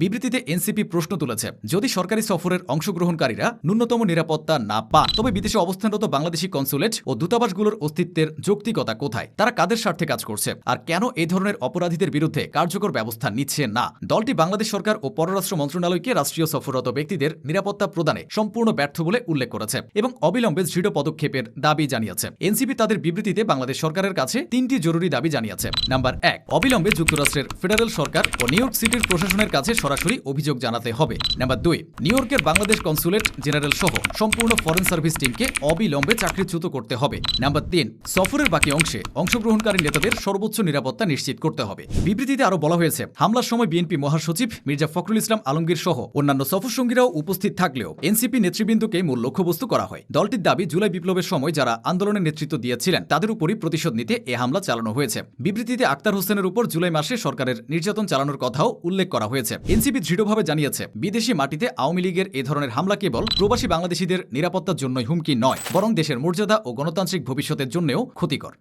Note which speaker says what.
Speaker 1: বিবৃতিতে এনসিপি প্রশ্ন তুলেছে, যদি সরকারি সফরের অংশগ্রহণকারীরা ন্যূনতম নিরাপত্তা না পান, তবে বিদেশে অবস্থানরত বাংলাদেশি কনসুলেট ও দূতাবাসগুলোর অস্তিত্বের যৌক্তিকতা কোথায়? তারা কাদের স্বার্থে কাজ করছে? আর কেন এই ধরনের অপরাধীদের বিরুদ্ধে কার্যকর ব্যবস্থা নিচ্ছে না? দলটি বাংলাদেশ সরকার ও পররাষ্ট্র মন্ত্রণালয়কে রাষ্ট্রীয় সফররত ব্যক্তিদের নিরাপত্তা প্রদানে সম্পূর্ণ ব্যর্থ বলে উল্লেখ করেছে এবং অবিলম্বে দৃঢ় পদক্ষেপের দাবি জানিয়েছে। এনসিপি তাদের বিবৃতিতে বাংলাদেশ সরকারের কাছে তিনটি জরুরি দাবি জানিয়েছে। নাম্বার এক, অবিলম্বে যুক্তরাষ্ট্রের ফেডারেল সরকার ও নিউ ইয়র্ক সিটির প্রশাসনের কাছে সরাসরি অভিযোগ জানাতে হবে। নাম্বার দুই নিউ ইয়র্কের বাংলাদেশ কনসুলেট জেনারেল সহ সম্পূর্ণ ফরেন সার্ভিস টিমকে অবিলম্বে চাকরিচ্যুত করতে হবে। নাম্বার তিন, সফরের বাকি অংশে অংশগ্রহণকারী নেতাদের সর্বোচ্চ নিরাপত্তা নিশ্চিত করতে হবে। বিবৃতিতে আরও বলা হয়েছে, হামলার সময় বিএনপি মহাসচিব মির্জা ফখরুল ইসলাম আলমগীর সহ অন্যান্য সফরসঙ্গীরাও উপস্থিত থাকলেও এনসিপি নেতৃবৃন্দকে মূল লক্ষ্যবস্তু করা হয়। দলটির দাবি, জুলাই বিপ্লবের সময় যারা আন্দোলনের নেতৃত্ব দিয়েছিলেন, তাদের উপরই প্রতিশোধ নিতে এ হামলা চালানো হয়েছে। বিবৃতিতে আক্তার হোসেনের উপর জুলাই মাসে সরকারের নির্যাতন চালানোর কথাও উল্লেখ করা হয়েছে। এনসিপি দৃঢ়ভাবে জানিয়েছে, বিদেশি মাটিতে আওয়ামী লীগের এ ধরনের হামলা কেবল প্রবাসী বাংলাদেশিদের নিরাপত্তার জন্যই হুমকি নয়, বরং দেশের মর্যাদা ও গণতান্ত্রিক ভবিষ্যতের জন্যও ক্ষতিকর।